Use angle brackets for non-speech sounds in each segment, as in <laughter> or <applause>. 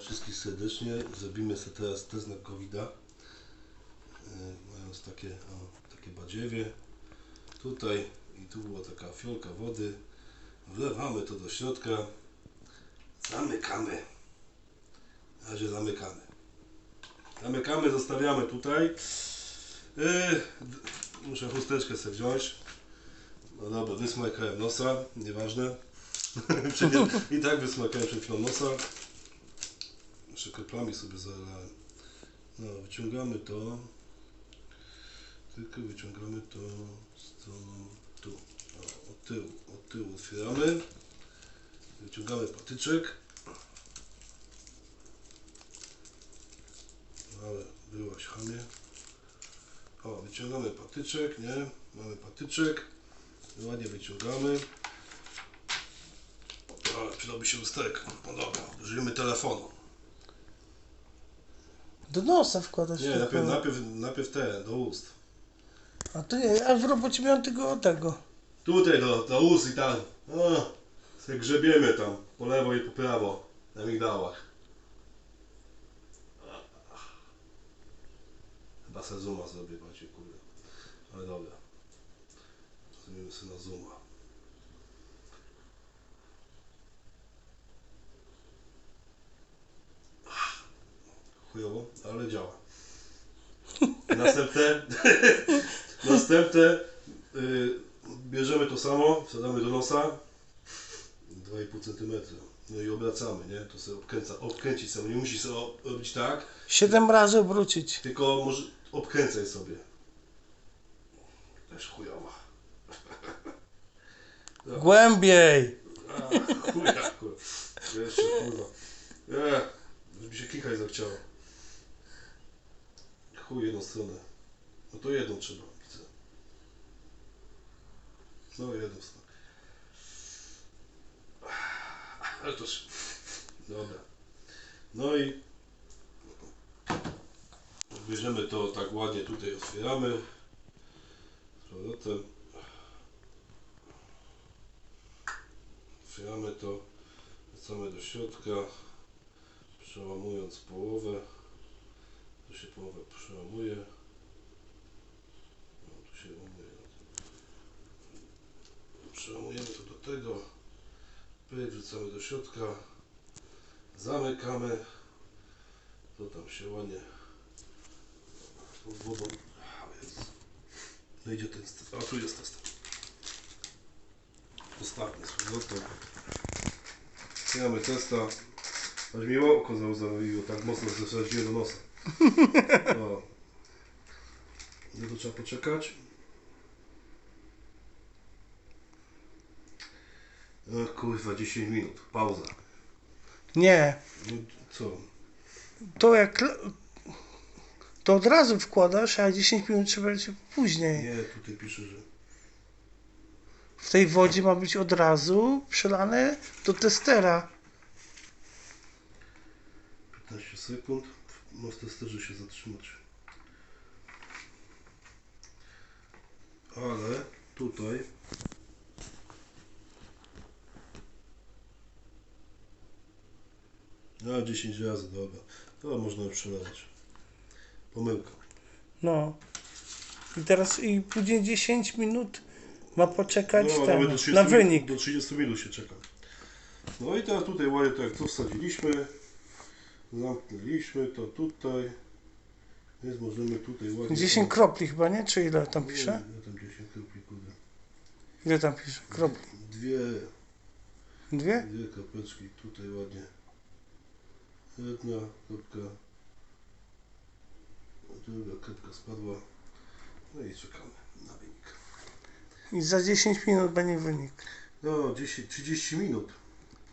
Wszystkich serdecznie. Zrobimy sobie teraz test na covid Mając takie, o, takie badziewie. Tutaj i tu była taka fiolka wody. Wlewamy to do środka. Zamykamy. Na razie zamykamy. Zamykamy, zostawiamy tutaj. Yy, muszę chusteczkę sobie wziąć. No dobra, wysmakałem nosa, nieważne. <laughs> <laughs> I tak wysmakałem przed chwilą nosa. Jeszcze kroplami sobie zalałem. No, wyciągamy to. Tylko wyciągamy to stroną tu. O, od tyłu, od tyłu otwieramy. Wyciągamy patyczek. Ale byłaś chamie. O, wyciągamy patyczek, nie? Mamy patyczek. Ładnie wyciągamy. Ale przydałby się lustek. No dobra, użyjemy telefonu. Do nosa wkładać. Nie, najpierw, najpierw, najpierw ten, do ust. A to nie, a w robocie miałem tego tego. Tutaj do, do ust i tam. O, sobie grzebiemy tam, po lewo i po prawo, na migdałach. Chyba se zooma zrobię, macie kurde. Ale dobra. Zrobimy sobie na zooma. Chujowo, ale działa. Następne, <laughs> następne y, bierzemy to samo, wsadzamy do nosa 2,5 cm. No i obracamy, nie? To sobie obkręca, obkręcić sobie. Nie musisz sobie ob- robić tak, Siedem razy obrócić. tylko może obkręcaj sobie. Też chujowa. <laughs> Głębiej. A, chuja, kurwa. Jeszcze kurwa. Nie, już mi się klikać zachciało. Chuj jedną stronę. No to jedną trzeba. Widzę. No jedną stronę. Ale to. Dobra. No i bierzemy to tak ładnie tutaj otwieramy. Z. Otwieramy to, wracamy do środka, przełamując połowę. Tu się połowę przełamuje. No, tu się łamuje. Przełamujemy to do tego. Pyk, wrzucamy do środka. Zamykamy. To tam się ładnie pod wodą. No idzie ten, st- a tu jest test. Ostatni z powrotem. Otwieramy testa. Aż mi oko zauzawiło, tak mocno zasadziłem do nosa. <laughs> No to trzeba poczekać. O kurwa, 10 minut. Pauza. Nie. No co? To jak. To od razu wkładasz, a 10 minut trzeba lecieć później. Nie, tutaj pisze, że W tej wodzie ma być od razu przelane do testera. 15 sekund. Ma w testerze się zatrzymać. Ale tutaj A 10 razy, dobra. To można już przelewać. Pomyłka. No. I teraz i później 10 minut ma poczekać No, do 30 na wynik. Do 30 minut się czeka. No i teraz tutaj ładnie tak to wsadziliśmy. Zamknęliśmy to tutaj. Więc możemy tutaj ładnie... 10 kropli chyba, nie? Czy ile tam Nie, pisze? Ja tam 10 kropli, kurde. Ile tam pisze? Kropli. Dwie, Dwie? dwie kropeczki tutaj ładnie. Jedna kropka. Druga kropka spadła. No i czekamy na wynik. I za 10 minut będzie wynik. No, 10, 30 minut.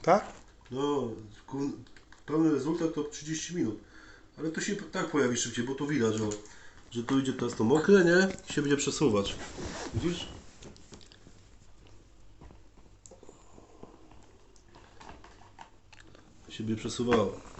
Tak? No, pełny rezultat to 30 minut. Ale to się tak pojawi szybciej, bo to widać, że, że tu idzie teraz to mokre, nie? I się będzie przesuwać. Widzisz? Się będzie przesuwało.